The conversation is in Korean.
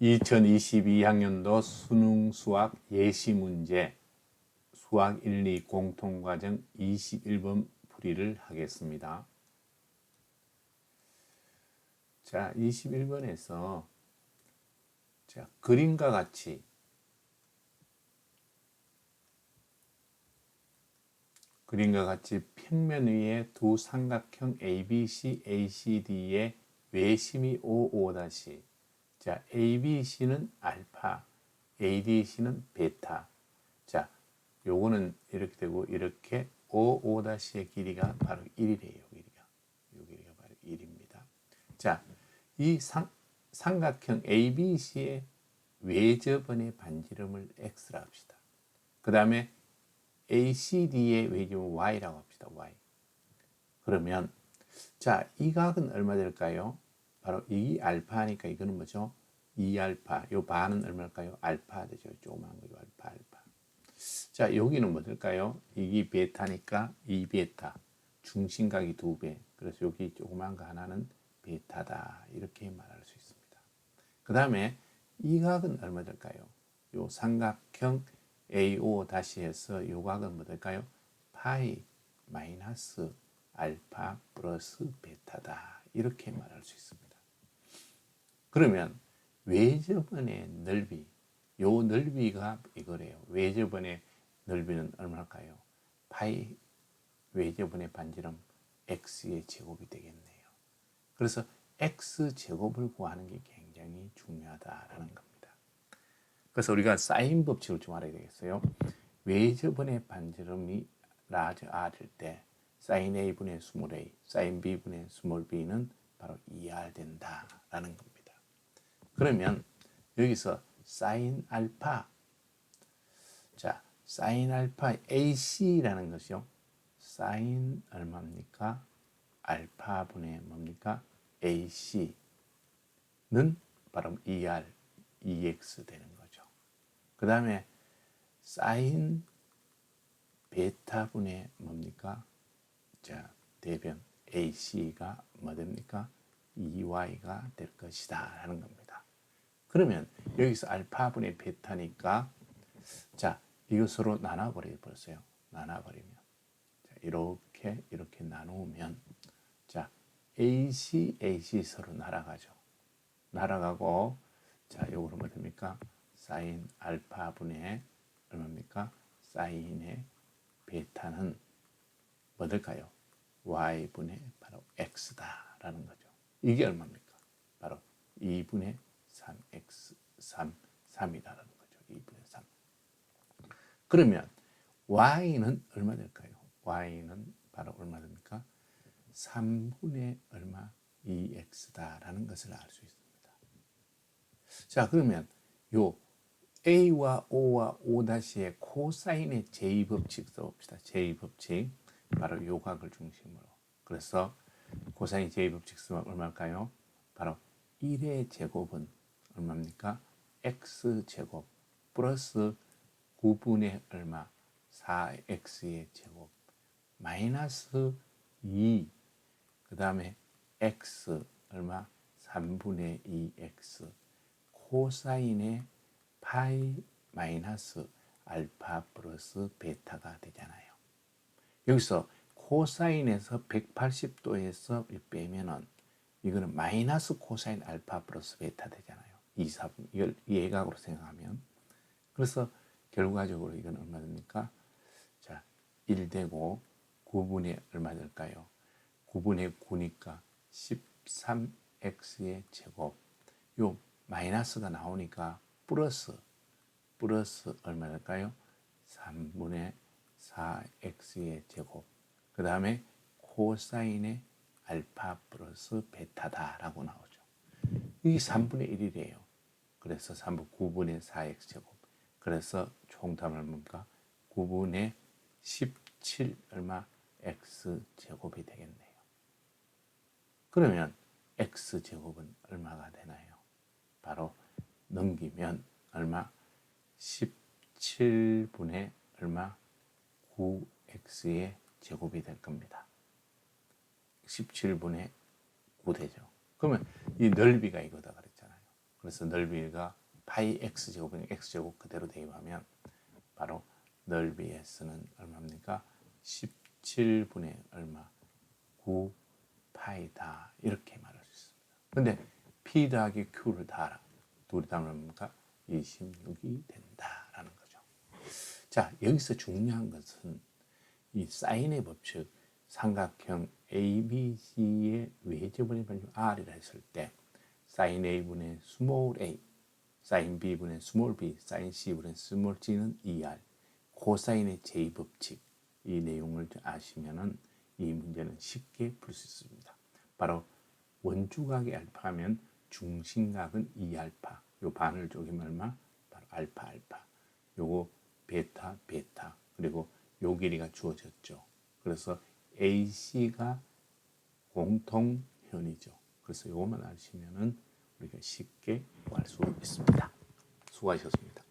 2022학년도 수능 수학 예시 문제 수학 1, 2 공통과정 21번 풀이를 하겠습니다. 자, 21번에서 자, 그림과 같이 그림과 같이 평면 위에 두 삼각형 ABC, ACD의 외심이 5, 5 다시 자, ABC는 알파, ADC는 베타. 자, 요거는 이렇게 되고 이렇게 5, 5-의 길이가 바로 1이래요. 길이가. 요 길이가 바로 1입니다. 자, 이 상, 삼각형 ABC의 외접원의 반지름을 X라 합시다. 그 다음에 ACD의 외접은 Y라고 합시다. Y. 그러면 자, 이 각은 얼마 될까요? 바로 이 알파니까 이거는 뭐죠? 2알파. 요 반은 얼마일까요? 알파 되죠. 조그만 거 알파 알파. 자, 여기는 뭐 될까요? 이게 베타니까 2베타. 중심각이 2배. 그래서 여기 조그만 거 하나는 베타다. 이렇게 말할 수 있습니다. 그 다음에 이 각은 얼마 될까요? 요 삼각형 AO 다시 해서 요 각은 뭐 될까요? 파이 마이너스 알파 플러스 베타다. 이렇게 말할 수 있습니다. 그러면 외접원의 넓이, 요 넓이가 이거래요. 외접원의 넓이는 얼마일까요? 파이 외접원의 반지름 x의 제곱이 되겠네요. 그래서 x 제곱을 구하는 게 굉장히 중요하다라는 겁니다. 그래서 우리가 사인 법칙을 좀 알아야 되겠어요. 외접원의 반지름이 라지 r일 때 사인 a분의 스몰 a, 사인 b분의 스몰 b는 바로 2r 된다라는 겁니다. 그러면 여기서 사인 알파 자 사인 알파 AC라는 것이요. 사인 얼마입니까? 알파분의 뭡니까? AC는 바로 ER, EX 되는 거죠. 그 다음에 사인 베타분의 뭡니까? 자, 대변 AC가 뭐 됩니까? EY가 될 것이다 라는 겁니다. 그러면 여기서 알파분의 베타니까 자 이거 서로 나눠버려 버렸어요. 나눠버리면 자, 이렇게 이렇게 나누면 자 AC AC 서로 날아가죠. 날아가고 자 요거는 뭐 됩니까? 사인 알파분의 얼마입니까? 사인의 베타는 뭐 될까요? y분의 바로 x다라는 거죠. 이게 얼마입니까? 바로 2분의 3x 3 3이라는 거죠. 2분의 3. 그러면 y는 얼마 될까요? y는 바로 얼마 됩니까? 3분의 얼마 2x다라는 것을 알 수 있습니다. 자, 그러면 요 a와 o와 o-의 코사인의 제2법칙 써봅시다. 제2법칙. 바로 요 각을 중심으로. 그래서 코사인 제2법칙 쓰면 얼마일까요? 바로 1의 제곱은 얼마입니까? x제곱 플러스 9분의 얼마? 4x의 제곱 마이너스 2 그 다음에 x 얼마? 3분의 2x 코사인의 파이 마이너스 알파 플러스 베타가 되잖아요. 여기서 코사인에서 180도에서 빼면은 이거는 마이너스 코사인 알파 플러스 베타 되잖아요. 2, 4분 이걸 예각으로 생각하면 그래서 결과적으로 이건 얼마 됩니까? 자, 1 되고 9분의 얼마 될까요? 9분의 9니까 13x의 제곱 요 마이너스가 나오니까 플러스 플러스 얼마 될까요? 3분의 4x의 제곱 그 다음에 코사인의 알파 플러스 베타다라고 나오죠. 이게 3분의 1이래요. 그래서 3분 9분의 4x 제곱. 그래서 총담을 뭡니까? 9분의 17 얼마 x 제곱이 되겠네요. 그러면 x 제곱은 얼마가 되나요? 바로 넘기면 얼마? 17분의 얼마? 9x의 제곱이 될 겁니다. 17분의 9 되죠. 그러면 이 넓이가 이거다 그랬잖아요. 그래서 넓이가 파이 x 제곱은 x 제곱 그대로 대입하면 바로 넓이에서는 얼마입니까? 17분의 얼마? 9 파이다 이렇게 말할 수 있습니다. 근데 p 더하기 q를 다 둘이 다 얼마입니까? 26이 된다라는 거죠. 자 여기서 중요한 것은 이 사인의 법칙 삼각형 ABC의 외접원의 반중 R이라 했을 때 사인 A분의 스몰 a, 사인 B분의 스몰 b, 사인 C분의 스몰 g는 2R, 코사인의 제2법칙 이 내용을 아시면은 이 문제는 쉽게 풀 수 있습니다. 바로 원주각의 알파면 중심각은 2알파, 요 반을 쪼개면 얼마? 바로 알파 알파. 요거 베타 베타 그리고 요 길이가 주어졌죠. 그래서 AC가 공통현이죠. 그래서 요것만 아시면은 우리가 쉽게 구할 수 있습니다. 수고하셨습니다.